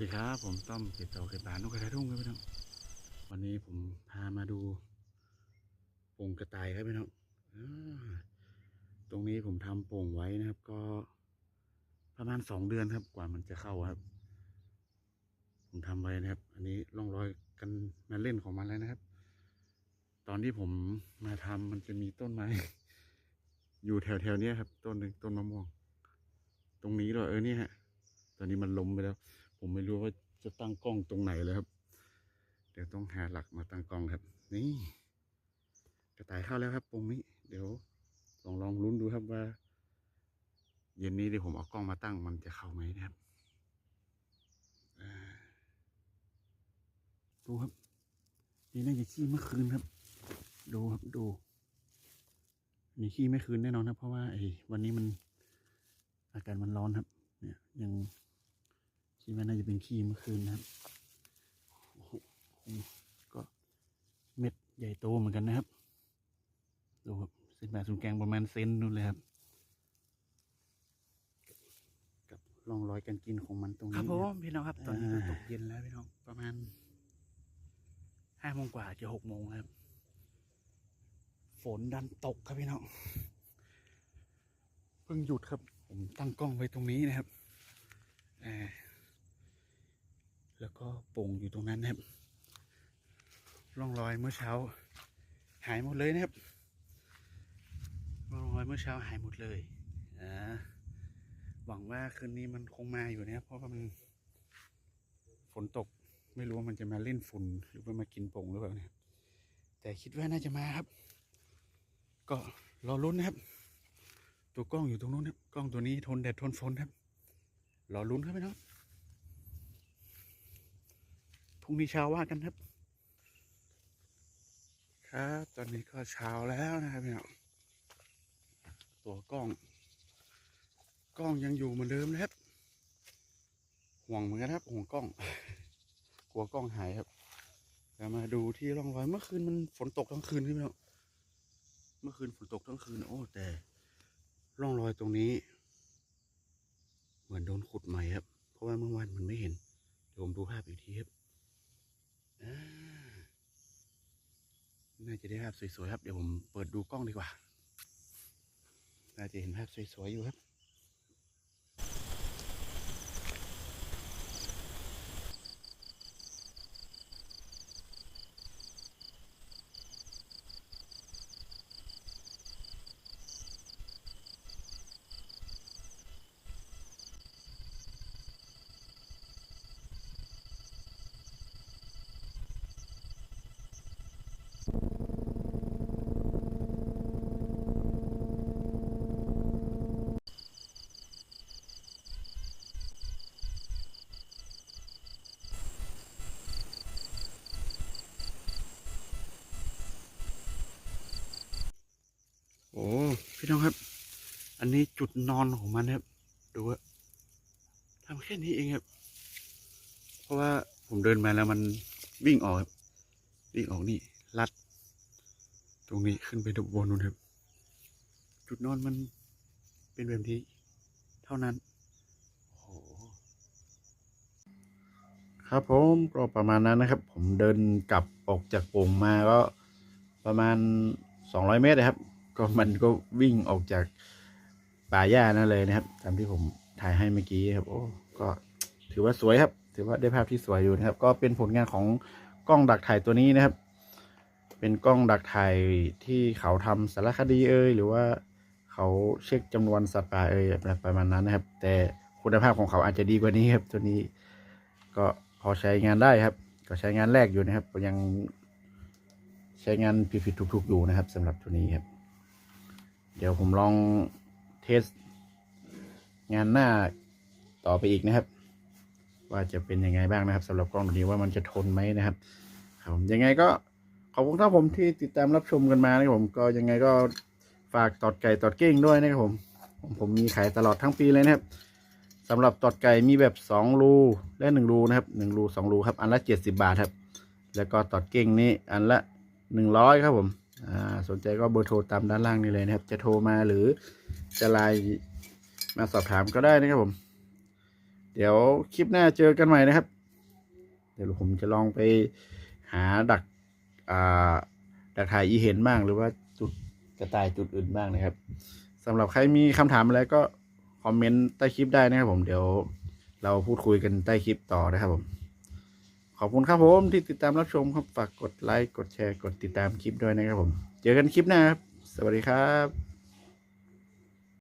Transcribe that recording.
สดีครับ ผมต้อมเก็บต่อเก็บปลานกกระทาทุ่งครับพี่น้องวันนี้ผมพามาดูโป่งกระต่ายครับพี่น้องอ่าตรงนี้ผมทำโป่งไว้นะครับ ก็ประมาณสองเดือนครับ กว่ามันจะเข้าครับ ผมทำไว้นะครับ อันนี้ร่องรอยกันมาเล่นของมันแล้วนะครับ ตอนที่ผมมาทำมันจะมีต้นไม้ อยู่แถวๆเนี้ยครับ ต้นหนึ่งต้นมะม่วง ตรงนี้เหรอเออเนี่ยฮะ ตอนนี้มันล้มไปแล้ว ผมไม่รู้ว่าจะตั้งกล้องตรงไหนเลยครับ เดี๋ยวต้องหาหลักมาตั้งกล้องครับ นี่กระต่ายเข้าแล้วครับตรงนี้ เดี๋ยวลองลองลุ้นดูครับว่า เย็นนี้ที่ผมเอากล้องมาตั้งมันจะเข้าไหมนะครับดูครับนี่น่าจะขี้เมื่อคืนครับ ดูครับดูนี่ขี้ไม่คืนแน่นอนครับ เพราะว่าไอ้วันนี้มันอากาศมันร้อนครับ เนี่ยยัง คิดว่าน่าจะเป็นขี้เมื่อคืนนะครับโอ้โหก็เม็ดใหญ่โตเหมือนกันนะครับดูครับเส้นผ่าศูนย์กลางประมาณเซนนู่นเลยครับ กับร่องรอยการกินของมันตรงนี้ครับนะผมพี่น้องครับ ตอนนี้ก็อ่าตกเย็นแล้วพี่น้องประมาณห้าโมงกว่าจะหกโมงครับ ฝนดันตกครับพี่น้องเพิ่งหยุดครับ ผมตั้งกล้องไว้ตรงนี้นะครับอ่า แล้วก็ป่งอยู่ตรงนั้นนะครับร่องรอยเมื่อเช้า หายหมดเลยนะครับร่องรอยเมื่อเช้าหายหมดเลยอ่าหวังว่าคืนนี้มันคงมาอยู่นะครับเพราะว่ามันฝนตกไม่รู้ว่ามันจะมาเล่นฝุ่นหรือว่ามากินป่งหรือเปล่านะครับแต่คิดว่าน่าจะมาครับ ก็รอลุ้นนะครับ ตัวกล้องอยู่ตรงนู้นครับกล้องตัวนี้ทนแดดทนฝนครับรอลุ้นครับพี่น้อง พรุ่งนี้เช้าว่ากันครับ ครับ ตอนนี้ก็เช้าแล้วนะครับพี่น้องตัวกล้อง กล้องยังอยู่เหมือนเดิมนะครับ ห่วงเหมือนกันครับ ห่วงกล้อง กลัวกล้องหายครับแต่มาดูที่ร่องรอยเมื่อคืนมันฝนตกทั้งคืนพี่น้องเมื่อคืนฝนตกทั้งคืนโอ้แต่ ร่องรอยตรงนี้ เหมือนโดนขุดใหม่ครับ เพราะว่าเมื่อวานมันไม่เห็นเดี๋ยวผมดูภาพอีกทีครับอ่าน่าจะ ได้ภาพสวยๆครับ เดี๋ยวผมเปิดดูกล้องดีกว่า น่าจะเห็นภาพสวยๆอยู่ครับ อ้พี่น้องครับ อันนี้จุดนอนของมันครับ ดูว่าทำแค่นี้เองครับ เพราะว่าผมเดินมาแล้วมันวิ่งออกครับวิ่งออกนี่ลัด ตรงนี้ขึ้นไปดูบนนู้นครับ จุดนอนมันเป็นแบบนี้ เท่านั้นโอ้ครับผมก็ประมาณนั้นนะครับ ผมเดินกลับออกจากโป่งมาก็ประมาณ 200 เมตรนะครับ ก็มันก็วิ่งออกจากป่าหญ้านั่นเลยนะครับ ตามที่ผมถ่ายให้เมื่อกี้ครับ โอ้ก็ถือว่าสวยครับ ถือว่าได้ภาพที่สวยอยู่นะครับ ก็เป็นผลงานของกล้องดักถ่ายตัวนี้นะครับ เป็นกล้องดักถ่ายที่เขาทำสารคดีเอ่ยหรือว่าเขาเช็คจำนวนสัตว์ป่าเอ่ยอะไรประมาณนั้นนะครับ แต่คุณภาพของเขาอาจจะดีกว่านี้ครับ ตัวนี้ก็พอใช้งานได้ครับ ก็ใช้งานแรกอยู่นะครับยังใช้งานผิดๆถูกๆอยู่นะครับสำหรับตัวนี้ครับ เดี๋ยวผมลองเทส งานหน้าต่อไปอีกนะครับ ว่าจะเป็นยังไงบ้างนะครับสำหรับกล้องตัวนี้ว่ามันจะทนไหมนะครับครับผมยังไงก็ขอบคุณครับผมที่ติดตามรับชมกันมานะครับผมก็ยังไงก็ฝากตอดไก่ตอดเก้งด้วยนะครับผมผมผมมีขายตลอดทั้งปีเลยนะครับสำหรับตอดไก่มีแบบสองรูและหนึ่งรูนะครับหนึ่งรูสองรูครับ อันละเจ็ดสิบาทครับ แล้วก็ตอดเก่งนี่อันละหนึ่งร้อยครับผม สนใจก็เบอร์โทรตามด้านล่างนี่เลยนะครับ จะโทรมาหรือจะไลน์มาสอบถามก็ได้นะครับผม เดี๋ยวคลิปหน้าเจอกันใหม่นะครับ เดี๋ยวผมจะลองไปหาดักดักถ่ายอีเห็นบ้าง หรือว่าจุดกระต่ายจุดอื่นบ้างนะครับสำหรับใครมีคำถามอะไรก็คอมเมนต์ใต้คลิปได้นะครับผมเดี๋ยวเราพูดคุยกันใต้คลิปต่อนะครับผม ขอบคุณครับผมที่ติดตามรับชมครับฝากกดไลค์กดแชร์กดติดตามคลิปด้วยนะครับผม เจอกันคลิปหน้าครับ สวัสดีครับ